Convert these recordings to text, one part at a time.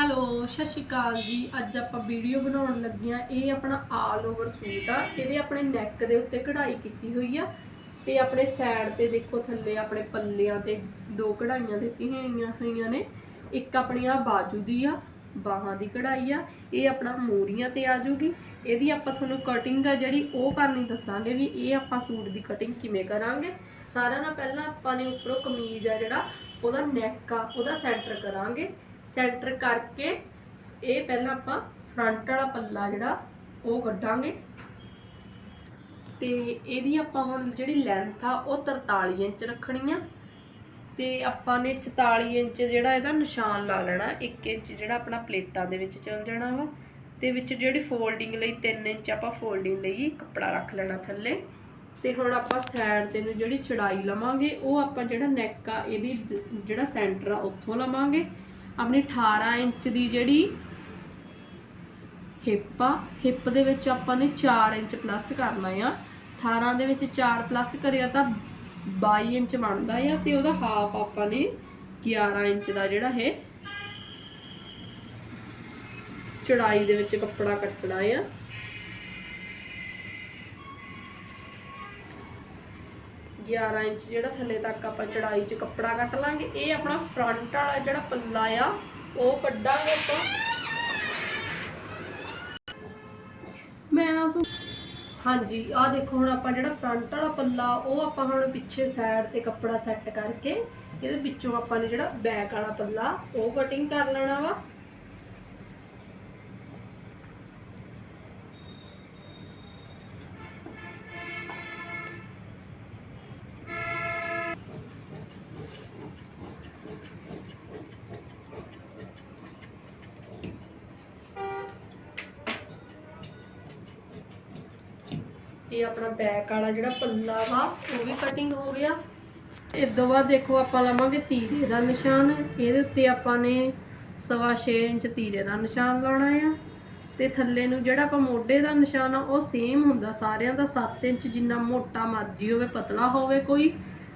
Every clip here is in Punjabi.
ਹੈਲੋ, ਸਤਿ ਸ਼੍ਰੀ ਅਕਾਲ ਜੀ। ਅੱਜ ਆਪਾਂ ਵੀਡੀਓ ਬਣਾਉਣ ਲੱਗੇ ਆ ਇਹ ਆਪਣਾ ਆਲ ਓਵਰ ਸੂਟ ਆ। ਇਹਦੇ ਆਪਣੇ ਨੈਕ ਦੇ ਉੱਤੇ ਕਢਾਈ ਕੀਤੀ ਹੋਈ ਆ। ਤੇ ਆਪਣੇ ਸਾਈਡ ਤੇ ਦੇਖੋ, ਥੱਲੇ ਆਪਣੇ ਪੱਲਿਆਂ ਤੇ ਦੋ ਕਢਾਈਆਂ ਦਿੱਤੀਆਂ ਹੋਈਆਂ ਹੋਈਆਂ ਨੇ। ਇੱਕ ਆਪਣੀ ਆ ਬਾਜੂ ਦੀ ਆ, ਬਾਹਾਂ ਦੀ ਕਢਾਈ ਆ। ਇਹ ਆਪਣਾ ਮੋਰੀਆਂ ਤੇ ਆ ਜਾਊਗੀ ਇਹਦੀ ਆਪਾਂ ਤੁਹਾਨੂੰ ਕਟਿੰਗ ਆ ਜਿਹੜੀ ਉਹ ਕਰਨੀ ਦੱਸਾਂਗੇ ਵੀ ਇਹ ਆਪਾਂ ਸੂਟ ਦੀ ਕਟਿੰਗ ਕਿਵੇਂ ਕਰਾਂਗੇ। ਸਾਰਿਆਂ ਨਾਲ ਪਹਿਲਾਂ ਆਪਾਂ ਨੇ ਉੱਪਰੋਂ ਕਮੀਜ਼ ਆ ਜਿਹੜਾ, ਉਹਦਾ ਨੈਕ ਆ, ਉਹਦਾ ਸੈਂਟਰ ਕਰਾਂਗੇ। ਸੈਂਟਰ ਕਰਕੇ ਇਹ ਪਹਿਲਾਂ ਆਪਾਂ ਫਰੰਟ ਵਾਲਾ ਪੱਲਾ ਜਿਹੜਾ ਉਹ ਕੱਢਾਂਗੇ। ਤੇ ਇਹਦੀ ਆਪਾਂ ਹੁਣ ਜਿਹੜੀ ਲੈਂਥ ਆ ਉਹ 43 ਇੰਚ ਰੱਖਣੀ ਆ। ਤੇ ਆਪਾਂ ਨੇ 44 ਇੰਚ ਜਿਹੜਾ ਇਹਦਾ ਨਿਸ਼ਾਨ ਲਾ ਲੈਣਾ 1 ਇੰਚ ਜਿਹੜਾ ਆਪਣਾ ਪਲੇਟਾਂ ਦੇ ਵਿੱਚ ਚੱਲ ਜਾਣਾ ਵਾ। ਤੇ ਵਿੱਚ ਜਿਹੜੀ ਫੋਲਡਿੰਗ ਲਈ 3 ਇੰਚ ਆਪਾਂ ਫੋਲਡਿੰਗ ਲਈ ਕੱਪੜਾ ਰੱਖ ਲੈਣਾ ਥੱਲੇ। ਤੇ ਹੁਣ ਆਪਾਂ ਸਾਈਡ ਤੇ ਨੂੰ ਜਿਹੜੀ ਚੜਾਈ ਲਵਾਂਗੇ, ਉਹ ਆਪਾਂ ਜਿਹੜਾ ਨੈਕ ਆ, ਇਹਦੀ ਜ- ਜਿਹੜਾ ਸੈਂਟਰ ਆ, ਉੱਥੋਂ ਲਵਾਂਗੇ। ਆਪਣੀ 18 ਇੰਚ ਦੀ ਜਿਹੜੀ ਹਿੱਪ ਆ ਹਿੱਪ ਦੇ ਵਿੱਚ ਆਪਾਂ ਨੇ 4 ਇੰਚ ਪਲੱਸ ਕਰਨਾ ਆ। 18 ਦੇ ਵਿੱਚ 4 ਪਲੱਸ ਕਰਿਆ ਤਾਂ 22 ਇੰਚ ਬਣਦਾ ਆ ਤੇ ਉਹਦਾ ਹਾਫ ਆਪਾਂ ਨੇ 11 ਇੰਚ ਦਾ ਜਿਹੜਾ ਹੈ ਚੜਾਈ ਦੇ ਵਿੱਚ ਕੱਪੜਾ ਕੱਟਣਾ ਆ। ਗਿਆਰਾਂ ਇੰਚ ਜਿਹੜਾ ਥੱਲੇ ਤੱਕ ਆਪਾਂ ਚੜਾਈ 'ਚ ਕੱਪੜਾ ਕੱਟ ਲਾਂਗੇ। ਇਹ ਆਪਣਾ ਫਰੰਟ ਵਾਲਾ ਜਿਹੜਾ ਪੱਲਾ ਆ, ਉਹ ਕੱਢਾਂਗੇ ਆਪਾਂ। ਮੈਂ ਆਸੂ ਹਾਂਜੀ ਆ ਦੇਖੋ ਹੁਣ ਆਪਾਂ ਜਿਹੜਾ ਫਰੰਟ ਵਾਲਾ ਪੱਲਾ, ਉਹ ਆਪਾਂ ਹੁਣ ਪਿੱਛੇ ਸਾਈਡ ਤੇ ਕੱਪੜਾ ਸੈੱਟ ਕਰਕੇ, ਇਹਦੇ ਵਿੱਚੋਂ ਆਪਾਂ ਨੇ ਜਿਹੜਾ ਬੈਕ ਵਾਲਾ ਪੱਲਾ, ਉਹ ਕਟਿੰਗ ਕਰ ਲੈਣਾ ਵਾ। ਇਹ ਆਪਣਾ ਬੈਕ ਵਾਲਾ ਜਿਹੜਾ ਪੱਲਾ ਵਾ, ਉਹ ਵੀ ਕਟਿੰਗ ਹੋ ਗਿਆ। ਇਸ ਤੋਂ ਬਾਅਦ ਦੇਖੋ ਆਪਾਂ ਲਵਾਂਗੇ ਤੀਰੇ ਦਾ ਨਿਸ਼ਾਨ। ਇਹਦੇ ਉੱਤੇ ਆਪਾਂ ਨੇ ਸਵਾ ਛੇ ਇੰਚ ਤੀਰੇ ਦਾ ਨਿਸ਼ਾਨ ਲਾਉਣਾ ਆ। ਤੇ ਥੱਲੇ ਨੂੰ ਜਿਹੜਾ ਆਪਾਂ ਮੋਢੇ ਦਾ ਨਿਸ਼ਾਨ ਆ, ਉਹ ਸੇਮ ਹੁੰਦਾ। ਸਾਰਿਆਂ ਦਾ 7 ਇੰਚ ਜਿੰਨਾ ਮੋਟਾ ਮਰਜ਼ੀ ਹੋਵੇ, ਪਤਲਾ ਹੋਵੇ ਕੋਈ,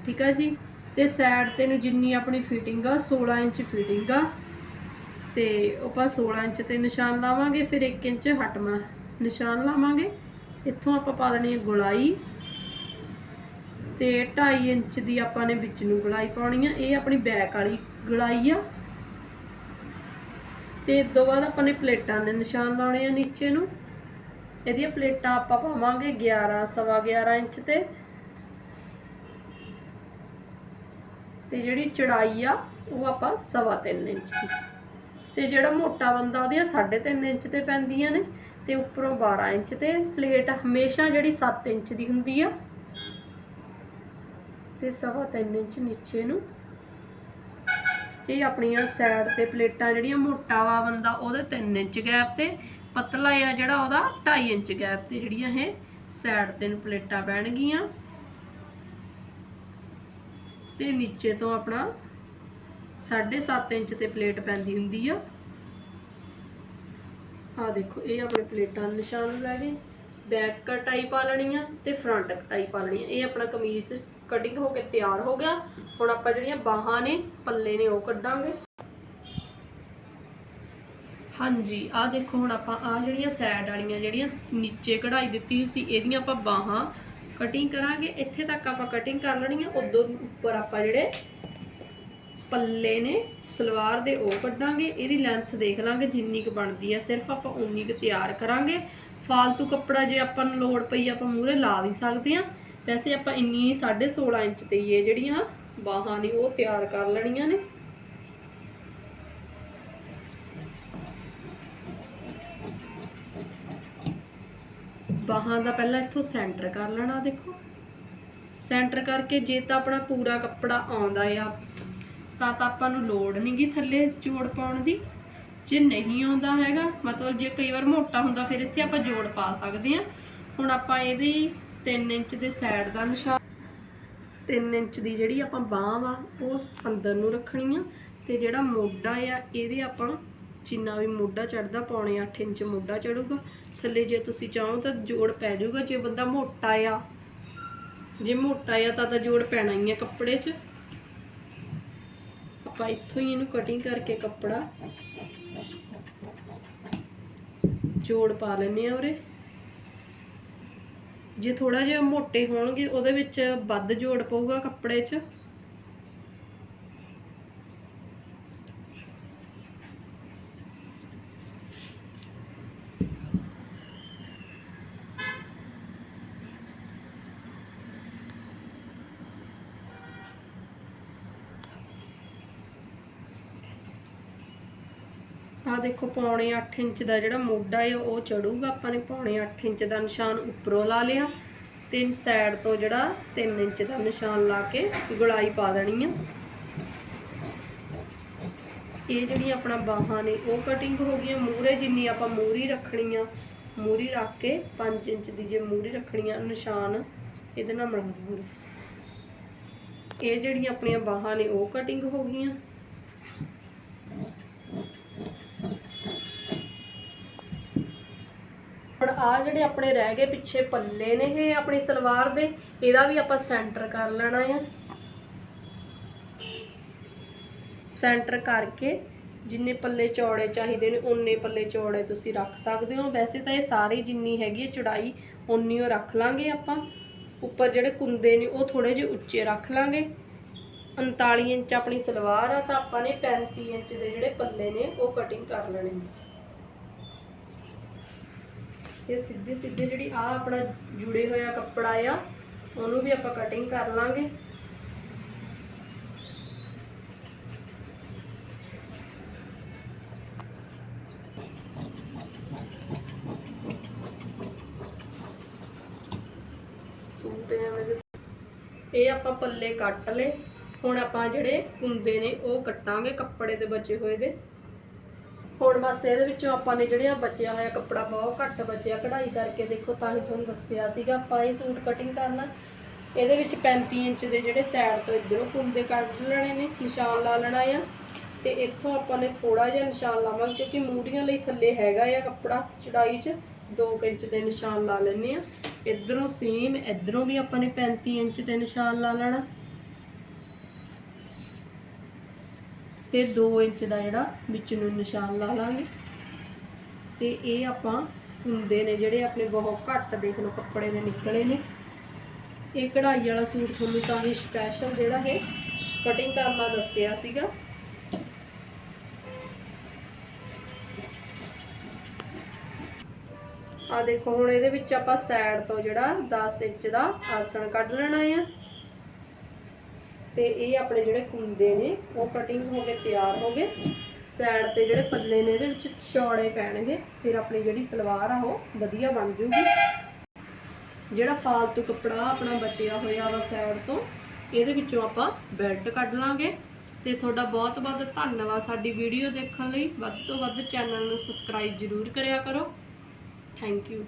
ਠੀਕ ਆ ਜੀ? ਤੇ ਸਾਈਡ ਤੇ ਨੂੰ ਜਿੰਨੀ ਆਪਣੀ ਫਿਟਿੰਗ ਆ 16 ਇੰਚ ਫਿਟਿੰਗ ਆ। ਤੇ ਆਪਾਂ 16 ਇੰਚ ਤੇ ਨਿਸ਼ਾਨ ਲਾਵਾਂਗੇ, ਫਿਰ 1 ਇੰਚ ਹਟਵਾ ਨਿਸ਼ਾਨ ਲਾਵਾਂਗੇ। ਇੱਥੋਂ ਆਪਾਂ ਪਾ ਦੇਣੀ ਹੈ ਗੁਲਾਈ ਤੇ 2.5 ਇੰਚ ਦੀ ਆਪਾਂ ਨੇ ਵਿੱਚ ਨੂੰ ਗੁਲਾਈ ਪਾਉਣੀ ਆ। ਇਹ ਆਪਣੀ ਬੈਕ ਵਾਲੀ ਗੁਲਾਈ ਆ। ਤੇ ਇਸ ਤੋਂ ਬਾਅਦ ਆਪਾਂ ਨੇ ਪਲੇਟਾਂ ਦੇ ਨਿਸ਼ਾਨ ਲਾਉਣੇ ਆ ਨੀਚੇ ਨੂੰ। ਇਹਦੀਆਂ ਪਲੇਟਾਂ ਆਪਾਂ ਪਾਵਾਂਗੇ 11 ਸਵਾ 11 ਇੰਚ ਤੇ। ਤੇ ਜਿਹੜੀ ਚੜਾਈ ਆ, ਉਹ ਆਪਾਂ ਸਵਾ 3 ਇੰਚ ਦੀ। ਤੇ ਜਿਹੜਾ ਮੋਟਾ ਬੰਦਾ ਉਹਦੀਆਂ 3.5 ਇੰਚ ਤੇ ਪੈਂਦੀਆਂ ਨੇ। ਤੇ ਉੱਪਰੋਂ 12 ਇੰਚ ਤੇ ਪਲੇਟ ਹਮੇਸ਼ਾ ਜਿਹੜੀ 7 ਇੰਚ ਦੀ ਹੁੰਦੀ ਆ। ਤੇ ਸਵਾ 3 ਇੰਚ ਨੀਚੇ ਨੂੰ। ਇਹ ਆਪਣੀਆਂ ਸਾਈਡ ਤੇ ਪਲੇਟਾਂ ਜਿਹੜੀਆਂ ਮੋਟਾ ਵਾ ਬੰਦਾ, ਉਹਦੇ 3 ਇੰਚ ਗੈਪ ਤੇ, ਪਤਲਾ ਆ ਜਿਹੜਾ ਉਹਦਾ 2.5 ਇੰਚ ਗੈਪ ਤੇ ਜਿਹੜੀਆਂ ਇਹ ਸਾਈਡ ਤੇ ਨੂੰ ਪਲੇਟਾਂ ਪੈਣਗੀਆਂ। ਤੇ ਨੀਚੇ ਤੋਂ ਆਪਣਾ 7.5 ਇੰਚ ਤੇ ਪਲੇਟ ਪੈਂਦੀ ਹੁੰਦੀ ਆ। ਆ ਦੇਖੋ, ਇਹ ਆਪਣੇ ਪਲੇਟਾਂ ਦੇ ਨਿਸ਼ਾਨ ਲੈ ਗਏ ਬੈਕ ਕਟਾਈ ਪਾ ਲੈਣੀ ਆ ਤੇ ਫਰੰਟ ਕਟਾਈ ਪਾ ਲੈਣੀ ਆ ਇਹ ਆਪਣਾ ਕਮੀਜ਼ ਕਟਿੰਗ ਹੋ ਕੇ ਤਿਆਰ ਹੋ ਗਿਆ। ਹੁਣ ਆਪਾਂ ਜਿਹੜੀਆਂ ਬਾਹਾਂ ਨੇ, ਪੱਲੇ ਨੇ ਉਹ ਕੱਢਾਂਗੇ। ਹਾਂਜੀ ਆ ਦੇਖੋ, ਹੁਣ ਆਪਾਂ ਆ ਜਿਹੜੀਆਂ ਸਾਈਡ ਵਾਲੀਆਂ ਜਿਹੜੀਆਂ ਨੀਚੇ ਕਢਾਈ ਦਿੱਤੀ ਹੋਈ ਸੀ, ਇਹਦੀਆਂ ਆਪਾਂ ਬਾਹਾਂ ਕਟਿੰਗ ਕਰਾਂਗੇ। ਇੱਥੇ ਤੱਕ ਆਪਾਂ ਕਟਿੰਗ ਕਰ ਲੈਣੀ ਆ ਉਦੋਂ ਉੱਪਰ ਆਪਾਂ ਜਿਹੜੇ ਪੱਲੇ ਨੇ, ਸਲਵਾਰ ਦੇ ਉਹ ਕੱਢਾਂਗੇ, ਇਹਦੀ ਲੈਂਥ ਦੇਖ ਲਾਂਗੇ ਜਿੰਨੀ ਕੁ ਬਣਦੀ ਆ, ਸਿਰਫ ਆਪਾਂ ਉਨੀ ਕੁ ਤਿਆਰ ਕਰਾਂਗੇ। ਫਾਲਤੂ ਕੱਪੜਾ ਜੇ ਆਪਾਂ ਨੂੰ ਲੋੜ ਪਈ ਆਪਾਂ ਮੂਰੇ ਲਾ ਵੀ ਸਕਦੇ ਆ। ਵੈਸੇ ਆਪਾਂ ਇੰਨੀ 16.5 ਇੰਚ ਤੇ ਇਹ ਜਿਹੜੀਆਂ ਬਾਹਾਂ ਨੇ, ਉਹ ਤਿਆਰ ਕਰ ਲੈਣੀਆਂ ਨੇ। ਬਾਹਾਂ ਦਾ ਪਹਿਲਾਂ ਇੱਥੋਂ ਸੈਂਟਰ ਕਰ ਲੈਣਾ, ਦੇਖੋ। ਸੈਂਟਰ ਕਰਕੇ ਜੇ ਤਾਂ ਆਪਣਾ ਪੂਰਾ ਕੱਪੜਾ ਆਉਂਦਾ ਆ ਤਾਂ ਤਾਂ ਆਪਾਂ ਨੂੰ ਲੋੜ ਨਹੀਂਗੀ ਥੱਲੇ ਜੋੜ ਪਾਉਣ ਦੀ। ਜੇ ਨਹੀਂ ਆਉਂਦਾ ਹੈਗਾ, ਮਤਲਬ ਜੇ ਕਈ ਵਾਰ ਮੋਟਾ ਹੁੰਦਾ, ਫਿਰ ਇੱਥੇ ਆਪਾਂ ਜੋੜ ਪਾ ਸਕਦੇ ਹਾਂ। ਹੁਣ ਆਪਾਂ ਇਹਦੇ 3 ਇੰਚ ਦੇ ਸਾਈਡ ਦਾ ਨਿਸ਼ਾਨ 3 ਇੰਚ ਦੀ ਜਿਹੜੀ ਆਪਾਂ ਬਾਹ ਵਾ, ਉਹ ਅੰਦਰ ਨੂੰ ਰੱਖਣੀ ਆ। ਤੇ ਜਿਹੜਾ ਮੋਢਾ ਆ, ਇਹਦੇ ਆਪਾਂ ਜਿੰਨਾ ਵੀ ਮੋਢਾ ਚੜਦਾ ਪੌਣੇ 8 ਇੰਚ ਮੋਢਾ ਚੜੂਗਾ ਥੱਲੇ ਜੇ ਤੁਸੀਂ ਚਾਹੋ ਤਾਂ ਜੋੜ ਪੈ ਜਾਊਗਾ ਜੇ ਬੰਦਾ ਮੋਟਾ ਆ। ਜੇ ਮੋਟਾ ਆ ਤਾਂ ਤਾਂ ਜੋੜ ਪੈਣਾ ਹੀ ਆ ਕੱਪੜੇ 'ਚ। ਆਪਾਂ ਇੱਥੋਂ ਹੀ ਇਹਨੂੰ ਕਟਿੰਗ ਕਰਕੇ ਕੱਪੜਾ ਜੋੜ ਪਾ ਲੈਣੇ ਆ ਉਰੇ। ਜੇ ਥੋੜਾ ਜਿਹਾ ਮੋਟੇ ਹੋਣਗੇ, ਉਹਦੇ ਵਿੱਚ ਵੱਧ ਜੋੜ ਪਊਗਾ ਕੱਪੜੇ 'ਚ। ਆ ਦੇਖੋ ਪੌਣੇ 8 ਇੰਚ ਦਾ ਜਿਹੜਾ ਮੋਢਾ ਹੈ, ਉਹ ਚੜੂਗਾ। ਆਪਾਂ ਨੇ ਪੌਣੇ 8 ਇੰਚ ਦਾ ਨਿਸ਼ਾਨ ਉੱਪਰੋਂ ਲਾ ਲਿਆ ਤੇ ਸਾਈਡ ਤੋਂ ਜਿਹੜਾ 3 ਇੰਚ ਦਾ ਨਿਸ਼ਾਨ ਲਾ ਕੇ ਗੁਲਾਈ ਪਾ ਦੇਣੀ ਆ। ਇਹ ਜਿਹੜੀਆਂ ਆਪਣਾ ਬਾਹਾਂ ਨੇ, ਉਹ ਕਟਿੰਗ ਹੋ ਗਈਆਂ। ਮੂਰੇ ਜਿੰਨੀ ਆਪਾਂ ਮੂਰੀ ਰੱਖਣੀ ਆ, ਮੂਰੀ ਰੱਖ ਕੇ 5 ਇੰਚ ਦੀ ਜੇ ਮੂਰੀ ਰੱਖਣੀ ਆ, ਨਿਸ਼ਾਨ ਇਹਦੇ ਨਾਲ ਮਿਲਾ ਦੂੰਗੇ ਇਹ ਜਿਹੜੀਆਂ ਆਪਣੀਆਂ ਬਾਹਾਂ ਨੇ, ਉਹ ਕਟਿੰਗ ਹੋ ਗਈਆਂ। ਆ ਜਿਹੜੇ ਆਪਣੇ ਰਹਿ ਗਏ ਪਿੱਛੇ ਪੱਲੇ ਨੇ ਇਹ ਆਪਣੀ ਸਲਵਾਰ ਦੇ, ਇਹਦਾ ਵੀ ਆਪਾਂ ਸੈਂਟਰ ਕਰ ਲੈਣਾ ਆ। ਸੈਂਟਰ ਕਰਕੇ ਜਿੰਨੇ ਪੱਲੇ ਚੌੜੇ ਚਾਹੀਦੇ ਨੇ ਉਨੇ ਪੱਲੇ ਚੌੜੇ ਤੁਸੀਂ ਰੱਖ ਸਕਦੇ ਹੋ। ਵੈਸੇ ਤਾਂ ਇਹ ਸਾਰੀ ਜਿੰਨੀ ਹੈਗੀ ਹੈ ਚੌੜਾਈ ਉਨੀ ਉਹ ਰੱਖ ਲਾਂਗੇ ਆਪਾਂ। ਉੱਪਰ ਜਿਹੜੇ ਕੁੰਦੇ ਨੇ, ਉਹ ਥੋੜੇ ਜਿਹੇ ਉੱਚੇ ਰੱਖ ਲਾਂਗੇ। 39 ਇੰਚ ਆਪਣੀ ਸਲਵਾਰ ਆ, ਤਾਂ ਆਪਾਂ ਨੇ 35 ਇੰਚ ਦੇ ਜਿਹੜੇ ਪੱਲੇ ਨੇ, ਉਹ ਕਟਿੰਗ ਕਰ ਲੈਣੇ ਨੇ। ਇਹ ਸਿੱਧੀ ਸਿੱਧੇ ਜਿਹੜੀ ਆ ਆਪਣਾ ਜੁੜੇ ਹੋਇਆ ਕੱਪੜਾ ਆ, ਉਹਨੂੰ ਵੀ ਆਪਾਂ ਕਟਿੰਗ ਕਰ ਲਾਂਗੇ। ਸੂਟ ਇਹ ਆਪਾਂ ਪੱਲੇ ਕੱਟ ਲਏ। ਹੁਣ ਆਪਾਂ ਜਿਹੜੇ ਕੁੰਦੇ ਨੇ ਉਹ ਕੱਟਾਂਗੇ ਕੱਪੜੇ ਦੇ ਬਚੇ ਹੋਏ ਦੇ। ਹੁਣ ਬਸ ਇਹਦੇ ਵਿੱਚੋਂ ਆਪਾਂ ਨੇ ਜਿਹੜਿਆ ਬਚਿਆ ਹੋਇਆ ਕੱਪੜਾ ਬਹੁਤ ਘੱਟ ਬਚਿਆ, ਕਢਾਈ ਕਰਕੇ ਦੇਖੋ ਤਾਂ ਹੀ ਤੁਹਾਨੂੰ ਦੱਸਿਆ ਸੀਗਾ, ਆਪਾਂ ਇਹ ਸੂਟ ਕਟਿੰਗ ਕਰਨਾ। ਇਹਦੇ ਵਿੱਚ 35 ਇੰਚ ਦੇ ਜਿਹੜੇ ਸਾਈਡ ਤੋਂ ਇਧਰੋਂ ਕੁੰਦੇ ਕੱਢ ਲੈਣੇ ਨੇ, ਨਿਸ਼ਾਨ ਲਾ ਲੈਣਾ ਆ। ਤੇ ਇੱਥੋਂ ਆਪਾਂ ਨੇ ਥੋੜਾ ਜਿਹਾ ਨਿਸ਼ਾਨ ਲਾਵਾਂਗੇ, ਕਿਉਂਕਿ ਮੂਰੀਆਂ ਲਈ ਥੱਲੇ ਹੈਗਾ ਆ ਕੱਪੜਾ ਚੜਾਈ 'ਚ 2 ਇੰਚ ਦੇ ਨਿਸ਼ਾਨ ਲਾ ਲੈਣੇ ਆ। ਇਧਰੋਂ ਸੇਮ ਇਧਰੋਂ ਵੀ ਆਪਾਂ ਨੇ 35 ਇੰਚ ਦੇ ਨਿਸ਼ਾਨ ਲਾ ਲੈਣਾ। ਤੇ 2 ਇੰਚ ਦਾ ਜਿਹੜਾ ਵਿੱਚ ਨੂੰ ਨਿਸ਼ਾਨ ਲਾ ਲਾਂਗੇ। ਤੇ ਇਹ ਆਪਾਂ ਹੁੰਦੇ ਨੇ ਜਿਹੜੇ ਆਪਣੇ ਬਹੁਤ ਘੱਟ ਦੇਖ ਲਓ ਕੱਪੜੇ ਦੇ ਨਿਕਲੇ ਨੇ। ਇਹ ਕਢਾਈ ਵਾਲਾ ਸੂਟ ਤੁਹਾਨੂੰ ਤਾਂ ਹੀ ਸਪੈਸ਼ਲ ਜਿਹੜਾ ਹੈ ਕਟਿੰਗ ਕਰਨਾ ਦੱਸਿਆ ਸੀਗਾ। ਆ ਦੇਖੋ, ਹੁਣ ਇਹਦੇ ਵਿੱਚ ਆਪਾਂ ਸਾਈਡ ਤੋਂ ਜਿਹੜਾ 10 ਇੰਚ ਦਾ ਆਸਣ ਕੱਢ ਲੈਣਾ ਆ। ਤੇ ਇਹ ਆਪਣੇ ਜਿਹੜੇ ਕੁੰਦੇ ਨੇ, ਉਹ ਕਟਿੰਗ ਹੋ ਕੇ ਤਿਆਰ ਹੋ ਗਏ। ਸਾਈਡ ਤੇ ਜਿਹੜੇ ਪੱਲੇ ਨੇ, ਇਹਦੇ ਵਿੱਚ ਚੌੜੇ ਪੈਣਗੇ। ਫਿਰ ਆਪਣੀ ਜਿਹੜੀ ਸਲਵਾਰ ਆ, ਉਹ ਵਧੀਆ ਬਣ ਜੂਗੀ। ਜਿਹੜਾ ਫਾਲਤੂ ਕੱਪੜਾ ਆਪਣਾ ਬਚਿਆ ਹੋਇਆ ਵਾ ਸਾਈਡ ਤੋਂ, ਇਹਦੇ ਵਿੱਚੋਂ ਆਪਾਂ ਬੈਲਟ ਕੱਢ ਲਾਂਗੇ। ਤੇ ਤੁਹਾਡਾ ਬਹੁਤ ਬਹੁਤ ਧੰਨਵਾਦ ਸਾਡੀ ਵੀਡੀਓ ਦੇਖਣ ਲਈ। ਵੱਧ ਤੋਂ ਵੱਧ ਚੈਨਲ ਨੂੰ ਸਬਸਕ੍ਰਾਈਬ ਜ਼ਰੂਰ ਕਰਿਆ ਕਰੋ। Thank you